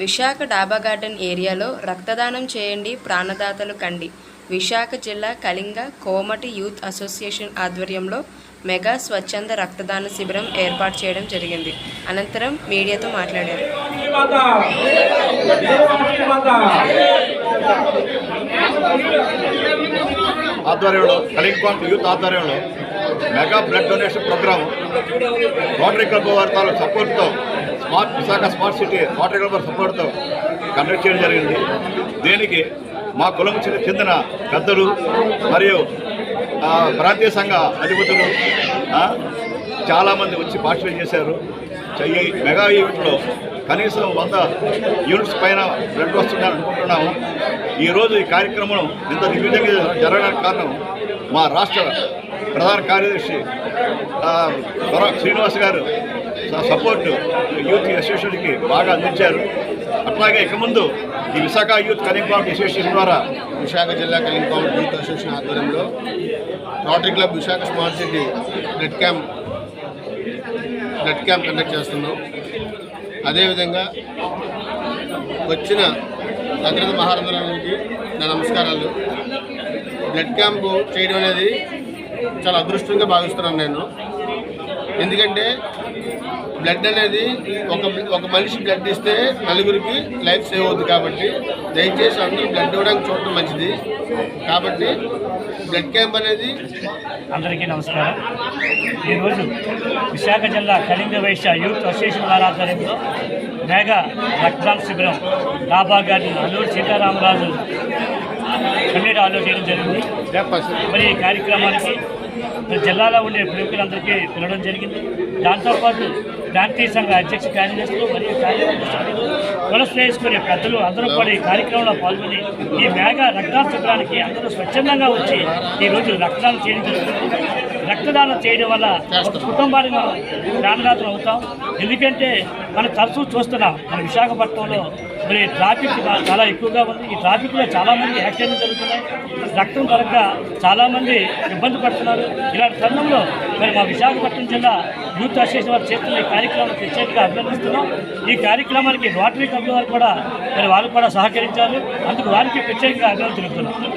విశాఖ డాబా గార్డెన్ ఏరియాలో రక్తదానం చేయండి ప్రాణదాతలు కండి. విశాఖ జిల్లా కళింగ కోమటి యూత్ అసోసియేషన్ ఆధ్వర్యంలో మెగా స్వచ్ఛంద రక్తదాన శిబిరం ఏర్పాటు చేయడం జరిగింది. అనంతరం మీడియాతో మాట్లాడారు. మాతా జయ మాతా ఆధ్వర్యంలో కలింగ్ యూత్ ఆధ్వర్యంలో mega blood donation program rotary club వారి తాలూకు సపోర్ట్తో smart Visakha smart city water developer సపోర్ట్తో కండక్ట్ చేయడం జరిగింది. దీనికి మా కులం చెందిన పెద్దలు మరియు ప్రాంతీయ సంఘ అధిపతులు చాలామంది వచ్చి పార్టిసిపేట్ చేశారు. ఈ మెగా ఈవెంట్లో కనీసం వంద యూనిట్స్ పైన బ్లడ్ వస్తుందని అనుకుంటున్నాము. ఈరోజు ఈ కార్యక్రమం ఇంత దిగ్విజంగా జరగడానికి కారణం మా రాష్ట్ర ప్రధాన కార్యదర్శి శ్రీనివాస్ గారు. నా సపోర్ట్ యూత్ అసోసియేషన్కి బాగా అందించారు. అట్లాగే ఇక ముందు ఈ విశాఖ యూత్ కనింగ్ పార్టీ అసోసియేషన్ ద్వారా విశాఖ జిల్లా కలింపాం యూత్ అసోసియేషన్ ఆధ్వర్యంలో rotary club Visakha smart city net camp blood camp conduct చేస్తున్నాం. అదేవిధంగా వచ్చిన అగ్రత మహారందరానికి నా నమస్కారాలు. బ్లడ్ క్యాంప్ చేయడం అనేది చాలా అదృష్టంగా భావిస్తున్నాను నేను. ఎందుకంటే బ్లడ్ అనేది ఒక ఒక మనిషి బ్లడ్ ఇస్తే నలుగురికి లైఫ్ సేవ్ అవుతుంది కాబట్టి దయచేసి అందరూ బ్లడ్ ఇవ్వడానికి చూడటం మంచిది. కాబట్టి బ్లడ్ క్యాంప్ అనేది అందరికీ నమస్కారం. ఈరోజు విశాఖ జిల్లా కళింగ వైశ్య యూత్ అసోసియేషన్ వారి ఆధ్వర్యంలో మేఘా రక్తదాన శిబిరం. డాబా గార్డెన్ అల్లూరు సీతారామరాజు కన్నీరు ఆలో చేయడం జరిగింది. మరి ఈ కార్యక్రమానికి జిల్లాలో ఉండే ప్రముఖులందరికీ పిలవడం జరిగింది. దాంతోపాటు ప్రాంతీయ సంఘ అధ్యక్ష కార్యదర్శులు మరియు కార్యవర్గ సభ్యులు పెద్దలు అందరూ కూడా ఈ కార్యక్రమంలో పాల్గొని ఈ మేఘ రక్తదాన శిబిరానికి అందరూ స్వచ్ఛందంగా వచ్చి ఈరోజు రక్తదానం చేయడం జరుగుతుంది. రక్తదానం చేయడం వల్ల ఒక కుటుంబానికి మనం ప్రాణదాతలు అవుతాం. ఎందుకంటే మనం తరచూ చూస్తున్నాం మన విశాఖపట్నంలో మరి ట్రాఫిక్ చాలా ఎక్కువగా ఉంది. ఈ ట్రాఫిక్లో చాలామంది యాక్సిడెంట్లు జరుగుతున్నాయి. రక్తం దొరక్క చాలామంది ఇబ్బంది పడుతున్నారు. ఇలాంటి తరుణంలో మరి మా విశాఖపట్నం జిల్లా యూత్ అసోసియేషన్ వారు చేస్తున్న ఈ కార్యక్రమం ప్రత్యేకంగా అభినందిస్తున్నాం. ఈ కార్యక్రమానికి రోటరీ క్లబ్ వారు కూడా మరి వారు కూడా సహకరించారు. అందుకు వారికి ప్రత్యేకంగా అభినందన తెలుపుతున్నాం.